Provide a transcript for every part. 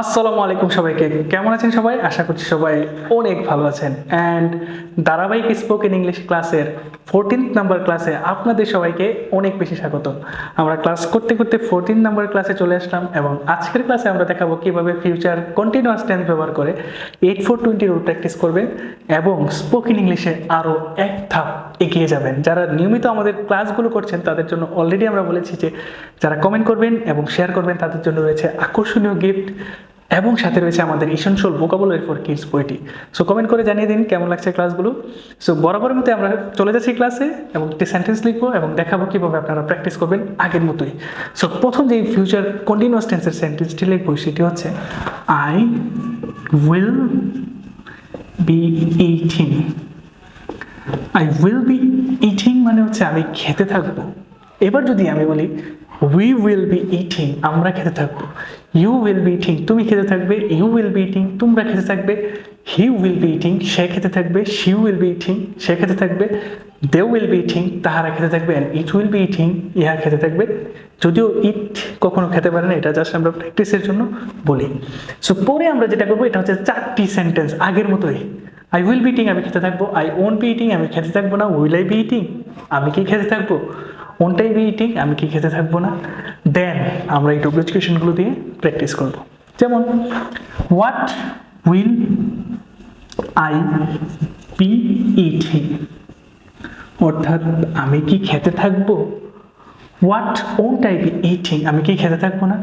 আসসালামু আলাইকুম সবাইকে। কেমন আছেন সবাই? আশা করছি সবাই অনেক ভালো আছেন। অ্যান্ড ধারাবাহিক স্পোকেন ইংলিশ ক্লাসের ফোরটিন্থ নাম্বার ক্লাসে আপনাদের সবাইকে অনেক বেশি স্বাগত আমরা ক্লাস করতে করতে ফোরটিন নাম্বার ক্লাসে চলে আসলাম এবং আজকের ক্লাসে আমরা দেখাবো কীভাবে ফিউচার কন্টিনিউয়াস টেন্স ব্যবহার করে eight four twenty rule practice করবেন এবং স্পোকেন ইংলিশে আরও এক ধাপ এগিয়ে যাবেন। যারা নিয়মিত আমাদের ক্লাসগুলো করছেন, তাদের জন্য অলরেডি আমরা বলেছি যে যারা কমেন্ট করবেন এবং শেয়ার করবেন, তাদের জন্য রয়েছে আকর্ষণীয় গিফট এবং সাথে রয়েছে আমাদের ইসেনশিয়াল ভোকাবুলারি ফর কিডস বইটি সো কমেন্ট করে জানিয়ে দিন কেমন লাগছে ক্লাসগুলো সো বরাবরের মতো আমরা চলে যাচ্ছি ক্লাসে এবং একটি সেন্টেন্স লিখব এবং দেখাবো কীভাবে আপনারা প্র্যাকটিস করবেন আগের মতোই। সো প্রথম যে ফিউচার কন্টিনিউয়াস টেন্সের সেন্টেন্সটি লিখব সেটি হচ্ছে I will be eating I will be eating মানে হচ্ছে আমি খেতে থাকব। এবার যদি আমি বলি উই উইল বি ইটিং আমরা খেতে থাকব। ইউ উইল বি ইটিং তুমি খেতে থাকবে। ইউ উইল বি ইটিং তোমরা খেতে থাকবে। হি উইল বি ইটিং সে খেতে থাকবে। শি উইল বি ইটিং সে খেতে থাকবে। দে উইল বি ইটিং তাহারা খেতে থাকবে। And it will be eating ইহা খেতে থাকবে। যদিও ইট কখনো খেতে পারে না, এটা জাস্ট আমরা প্র্যাকটিসের জন্য বলি। সো পরে আমরা যেটা করব, এটা হচ্ছে চারটি সেন্টেন্স আগের মতোই। আই উইল বি ইটিং আমি খেতে থাকব। আই ওন বি ইটিং আমি খেতে থাকব না। উইল আই বি ইটিং আমি কি খেতে থাকব? ওনটাই বি ইটিং আমি কি খেতে থাকব না? দেন আমরা এই ডব্লিউ কোয়েশনগুলো দিয়ে প্র্যাকটিস করব। যেমন what will I be eating অর্থাৎ আমি কি খেতে থাকব? What won't I be eating আমি কি খেতে থাকব না?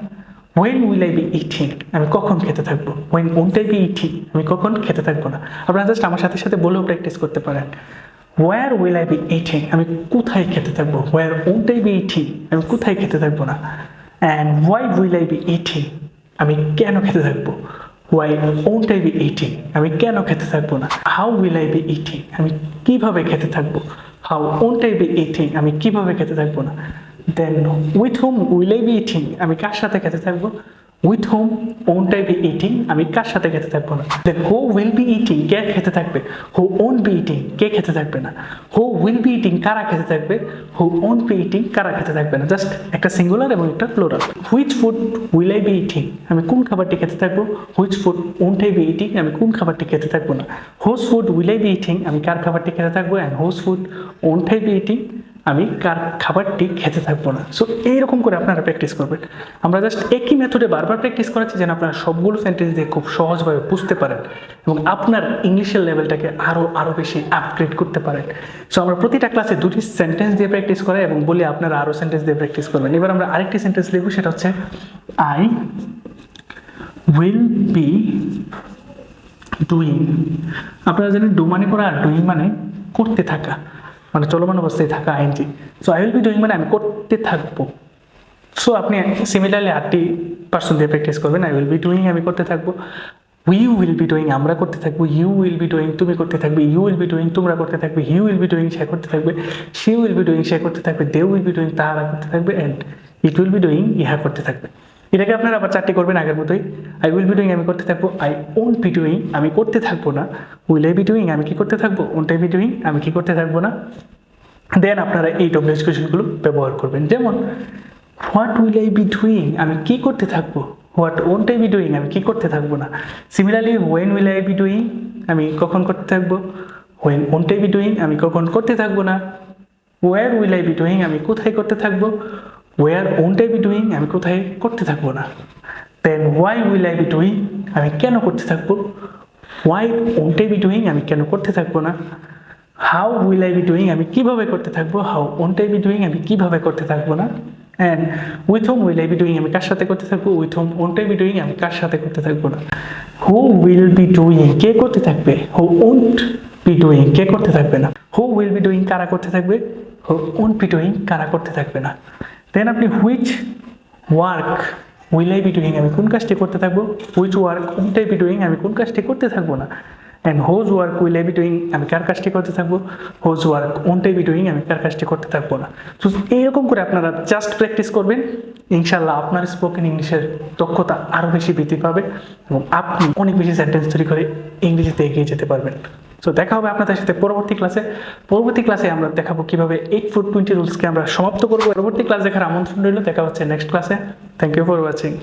When will I be eating আমি কখন খেতে থাকব? When won't I be eating আমি কখন খেতে থাকব না? আপনারা জাস্ট আমার সাথে সাথে বলেও প্র্যাকটিস করতে পারেন। Where will I be eating আমি কোথায় খেতে থাকব? Where won't I be eating আমি কোথায় খেতে থাকব না? And why will I be eating আমি কেন খেতে থাকব? Why won't I be eating আমি কেন খেতে থাকব না? How will I be eating আমি কীভাবে খেতে থাকব? How won't I be eating আমি কীভাবে খেতে থাকব না? Then with whom will I be eating আমি কার সাথে খেতে থাকব? With whom won't I be eating আমি কার সাথে খেতে থাকব না? Then who will be eating কে খেতে থাকবে? হু ওন বি ইটিং কে খেতে থাকবে না? হু উইল বি ইটিং কারা খেতে থাকবে? হু ওন বি ইটিং কারা খেতে থাকবে না? জাস্ট একটা সিঙ্গুলার এবং একটা plural which food will I be eating আমি কোন খাবারটি খেতে থাকব? Which food won't I be eating আমি কোন খাবারটি খেতে থাকব না? Whose food will I be eating আমি কার খাবারটি খেতে থাকব? And whose food won't I be eating আমি কার খাবারটি খেতে থাকব না। সো এইরকম করে আপনারা প্র্যাকটিস করবেন। আমরা জাস্ট একই মেথডে বারবার প্র্যাকটিস করাচ্ছি যেন আপনারা সবগুলো সেন্টেন্স দিয়ে খুব সহজভাবে বুঝতে পারেন এবং আপনার ইংলিশের লেভেলটাকে আরও আরও বেশি আপগ্রেড করতে পারেন। সো আমরা প্রতিটা ক্লাসে দুটি সেন্টেন্স দিয়ে প্র্যাকটিস করে এবং বলি আপনারা আরও সেন্টেন্স দিয়ে প্র্যাকটিস করবেন। এবার আমরা আরেকটি সেন্টেন্স লিখব, সেটা হচ্ছে আই উইল বি ডুইং আপনারা জানেন ডু মানে করা আর ডুইং মানে করতে থাকা। মানে চলমান অবস্থায় থাকা ING so I will be doing মানে আমি করতে থাকব। সো আপনি সিমিলারলি আটটি পার্সন দিয়ে প্র্যাকটিস করবেন আই উইল বি ডুইং আমি করতে থাকব। উই উইল বি ডুইং আমরা করতে থাকব। ইউ উইল বি ডুইং তুমি করতে থাকবে। ইউ উইল বি ডুইং তোমরা করতে থাকবে। হি উইল বি ডুইং সে করতে থাকবে। শি উইল বি ডুইং সে করতে থাকবে। দে উইল বি ডুইং তাহারা করতে থাকবে। And it will be doing ইহা করতে থাকবে। এটাকে আপনারা আবার চারটি করবেন আগের মতোই। আই উইল বি ডুইং আমি করতে থাকব। আই ওন্ট বি ডুইং আমি করতে থাকব না। উইল আই বি ডুইং আমি কি করতে থাকব? ওন্ট আই বি ডুইং আমি কি করতে থাকব না? দেন আপনারা এই ডব্লিউএস কোয়েশনগুলো ব্যবহার করবেন। যেমন what will I be doing আমি কি করতে থাকব? What won't I be doing আমি কি করতে থাকব না? Similarly when will I be doing আমি কখন করতে থাকব? When won't I be doing আমি কখন করতে থাকব না? Where will I be doing আমি কোথায় করতে থাকব? Where won't I be doing আমি কোথায় করতে থাকব না then why will I be doing আমি কেন করতে থাকব why won't I be doing আমি কেন করতে থাকব না how will I be doing আমি কীভাবে করতে থাকব how won't I be doing আমি কীভাবে করতে থাকব না and with whom will I be doing আমি কার সাথে করতে থাকব with whom won't I be doing আমি কার সাথে করতে থাকব না হু উইল বি ডুইং কে করতে থাকবে হু ওন্ট বি ডুইং কে করতে থাকবে না হু উইল বি ডুইং কারা করতে থাকবে হু ওন্ট বি ডুইং কারা করতে থাকবে না দেন আপনি which work will I be doing আমি কোন কাজটি করতে থাকব? Which work won't I be doing আমি কোন কাজটি করতে থাকব না? And whose work will I be doing আমি কার কাজটি করতে থাকব? Whose work won't I be doing আমি কার কাজটি করতে থাকব না? তো এইরকম করে আপনারা জাস্ট প্র্যাকটিস করবেন। ইনশাল্লাহ আপনার স্পোকেন ইংলিশের দক্ষতা আরও বেশি বৃদ্ধি পাবে এবং আপনি অনেক বেশি সেন্টেন্স তৈরি করে ইংরেজিতে এগিয়ে যেতে পারবেন। তো দেখা হবে আপনাদের সাথে পরবর্তী ক্লাসে পরবর্তী ক্লাসে আমরা দেখাবো কীভাবে এইট ফুট টোয়েন্টি রুলসকে আমরা সমাপ্ত করব। পরবর্তী ক্লাস দেখার আমন্ত্রণ রইল। দেখা হচ্ছে নেক্সট ক্লাসে থ্যাংক ইউ ফর ওয়াচিং